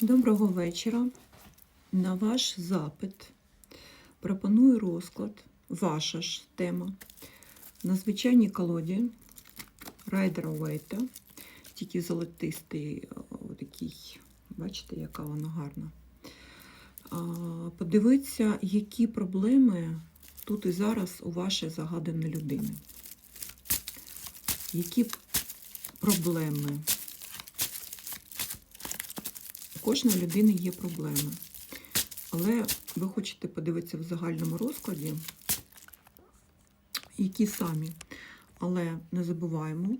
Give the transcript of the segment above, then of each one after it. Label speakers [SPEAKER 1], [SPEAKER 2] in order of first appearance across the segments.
[SPEAKER 1] Доброго вечора. На ваш запит пропоную розклад, ваша ж тема. На звичайній колоді Райдера Уейта, тільки золотистий, о, такий, бачите, яка вона гарна. Подивіться, які проблеми тут і зараз у вашої загаданої людини. Які проблеми? Кожної людини є проблеми. Але ви хочете подивитися в загальному розкладі, які самі. Але не забуваємо,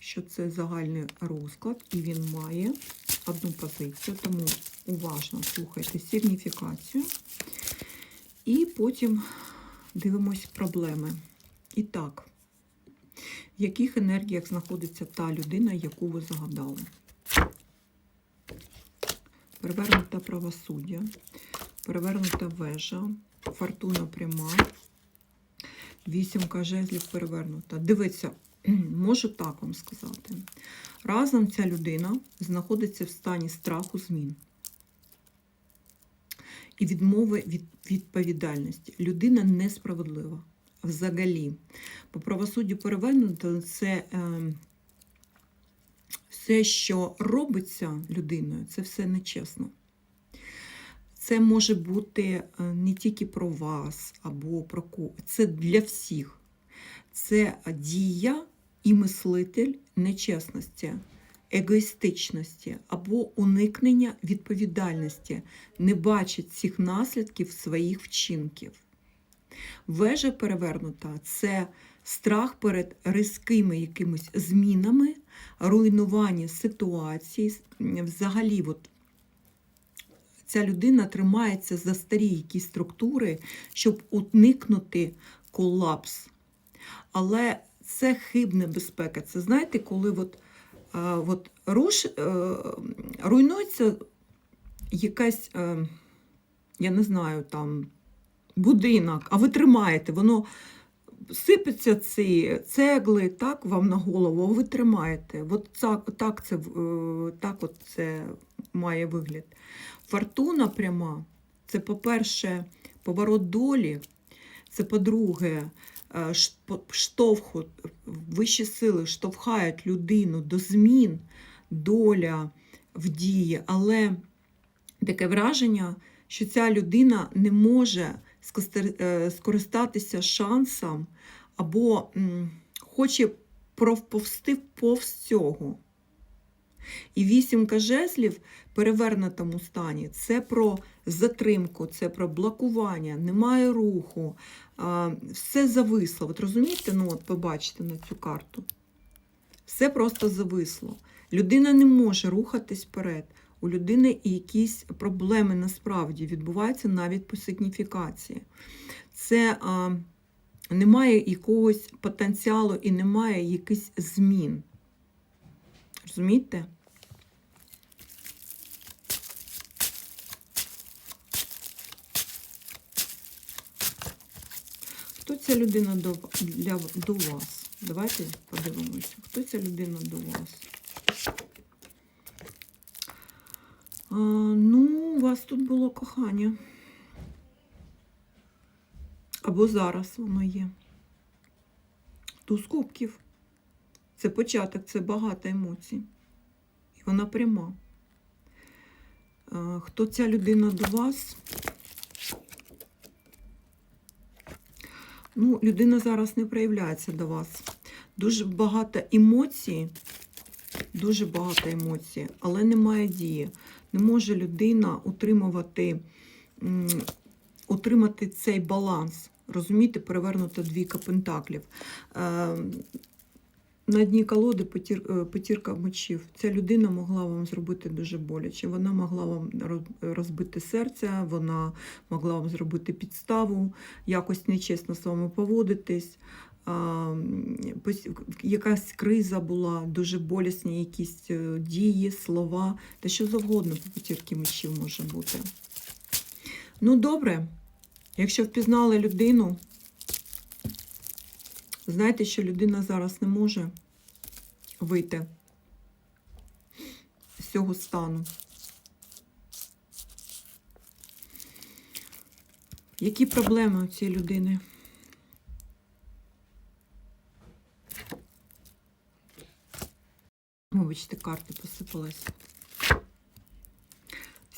[SPEAKER 1] що це загальний розклад, і він має одну позицію, тому уважно слухайте сигніфікацію. І потім дивимось проблеми. І так, в яких енергіях знаходиться та людина, яку ви загадали? Перевернута правосуддя, перевернута вежа, фортуна пряма, вісімка жезлів перевернута. Дивіться, можу так вам сказати. Разом ця людина знаходиться в стані страху змін і відмови від відповідальності. Людина несправедлива. Взагалі, по правосуддю перевернуто це. Е, все, що робиться людиною, це все нечесно. Це може бути е, не тільки про вас або про кого. Це для всіх. Це дія і мислитель нечесності, егоїстичності або уникнення відповідальності, не бачить цих наслідків своїх вчинків. Вежа перевернута це страх перед різкими якимись змінами, руйнування ситуації. Взагалі, от, ця людина тримається за старі якісь структури, щоб уникнути колапс. Але це хибна безпека. Це знаєте, коли от, а, от руш, е, руйнується якась, е, я не знаю, там будинок, а ви тримаєте, воно сипеться ці цегли, так вам на голову, а ви тримаєте. От так, так, це, е, так от це має вигляд. Фортуна пряма це, по-перше, поворот долі, це по-друге, е, штовху, вищі сили штовхають людину до змін, доля в дії, але таке враження, що ця людина не може скористатися шансом або хоче провповсти повз цього. І вісімка жезлів в перевернутому стані це про затримку, це про блокування, немає руху, все зависло. От розумієте, ну от побачите на цю карту. Все просто зависло. Людина не може рухатись вперед. У людини якісь проблеми насправді відбуваються навіть по сигніфікації. Це а, немає якогось потенціалу і немає якихось змін. Розумієте? Хто ця людина до, для, до вас? Давайте подивимося. Хто ця людина до вас? А, ну, у вас тут було кохання. Або зараз воно є. Туз кубків. Це початок, це багато емоцій. І вона пряма. Хто ця людина до вас? Ну, людина зараз не проявляється до вас. Дуже багато емоцій, дуже багато емоцій, але немає дії. Не може людина утримувати, утримати цей баланс. Розумієте, перевернута двійка пентаклів. Е, на дні колоди е, потірка мечів. Ця людина могла вам зробити дуже боляче. Вона могла вам розбити серце, вона могла вам зробити підставу, якось нечесно з вами поводитись якась криза була, дуже болісні якісь е, дії, слова, та що завгодно по п'ятірки мечів може бути. Ну, добре, якщо впізнали людину, знаєте, що людина зараз не може вийти з цього стану. Які проблеми у цієї людини? Вибачте, карти посипалась.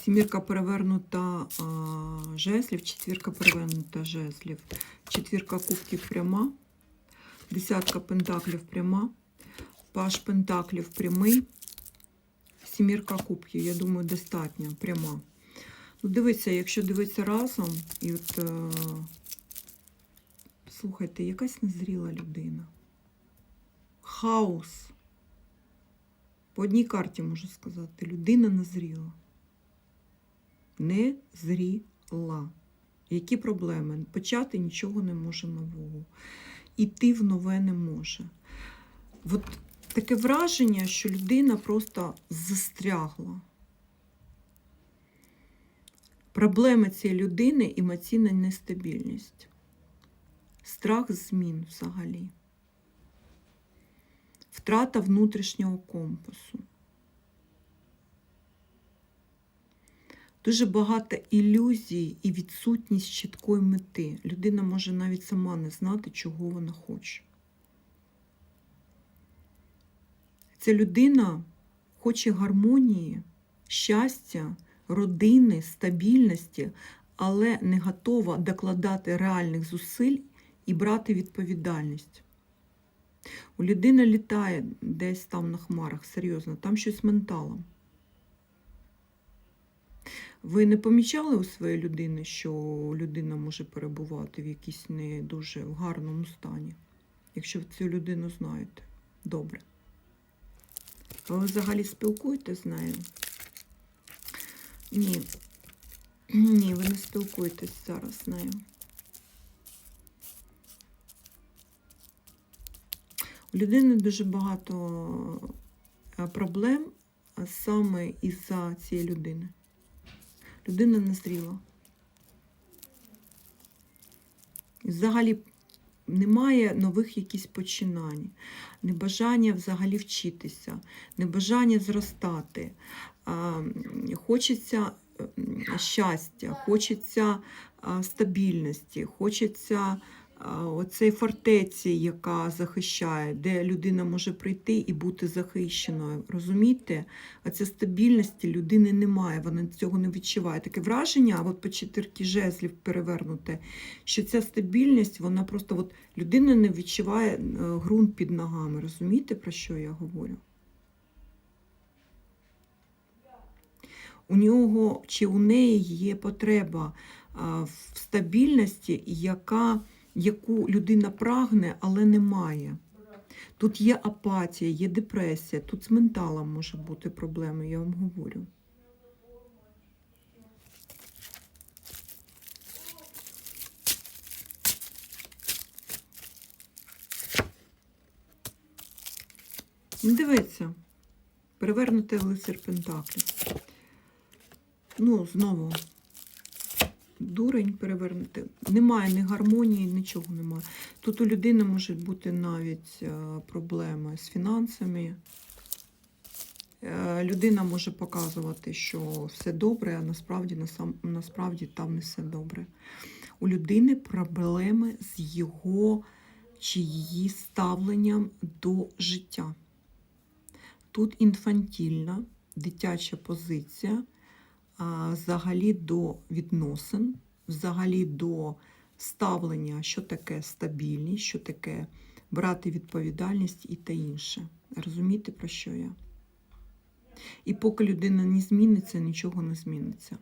[SPEAKER 1] Сімірка перевернута а, жезлів, четвірка перевернута жезлів, четвірка кубків пряма, десятка пентаклів пряма, паш пентаклів прямий, сімірка кубків, я думаю, достатньо пряма. Ну, дивіться, якщо дивитися разом, і от, е, слухайте, якась незріла людина. Хаос. По одній карті можу сказати, людина незріла. Не зріла. Які проблеми? Почати нічого не може нового. Іти в нове не може. От таке враження, що людина просто застрягла. Проблема цієї людини емоційна нестабільність, страх змін взагалі, втрата внутрішнього компасу. Дуже багато ілюзій і відсутність чіткої мети. Людина може навіть сама не знати, чого вона хоче. Ця людина хоче гармонії, щастя, родини, стабільності, але не готова докладати реальних зусиль і брати відповідальність. У людини літає десь там на хмарах, серйозно, там щось менталом. Ви не помічали у своєї людини, що людина може перебувати в якійсь не дуже гарному стані? Якщо ви цю людину знаєте, добре. Ви взагалі спілкуєтесь з нею? Ні. Ні, ви не спілкуєтесь зараз з нею. У людини дуже багато е, проблем саме із-за цієї людини. Людина не зріла. Взагалі немає нових якісь починань, небажання взагалі вчитися, небажання зростати. Хочеться щастя, хочеться стабільності, хочеться оцей фортеці, яка захищає, де людина може прийти і бути захищеною. Розумієте? А ця стабільності людини немає, вона цього не відчуває. Таке враження, от по чотирки жезлів перевернуте, що ця стабільність, вона просто от людина не відчуває е, ґрунт під ногами. Розумієте, про що я говорю? У нього чи у неї є потреба в стабільності, яка, яку людина прагне, але не має. Тут є апатія, є депресія, тут з менталом може бути проблеми, я вам говорю. Ну, Дивіться, перевернути лицар Пентаклів. Ну, знову дурень перевернути. Немає ні гармонії, нічого немає. Тут у людини можуть бути навіть е, проблеми з фінансами. Е, Людина може показувати, що все добре, а насправді, насправді там не все добре. У людини проблеми з його чи її ставленням до життя. Тут інфантільна дитяча позиція взагалі до відносин, взагалі до ставлення, що таке стабільність, що таке брати відповідальність і те інше. Розумієте, про що я? І поки людина не зміниться, нічого не зміниться.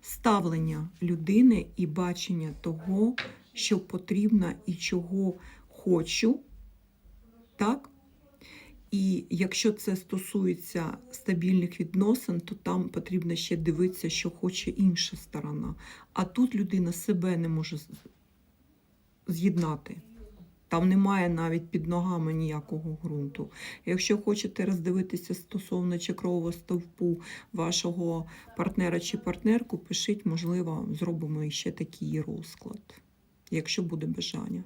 [SPEAKER 1] Ставлення людини і бачення того, що потрібно і чого хочу, так? І якщо це стосується стабільних відносин, то там потрібно ще дивитися, що хоче інша сторона. А тут людина себе не може з'єднати. Там немає навіть під ногами ніякого ґрунту. Якщо хочете роздивитися стосовно чакрового стовпу вашого партнера чи партнерку, пишіть, можливо, зробимо іще такий розклад, якщо буде бажання.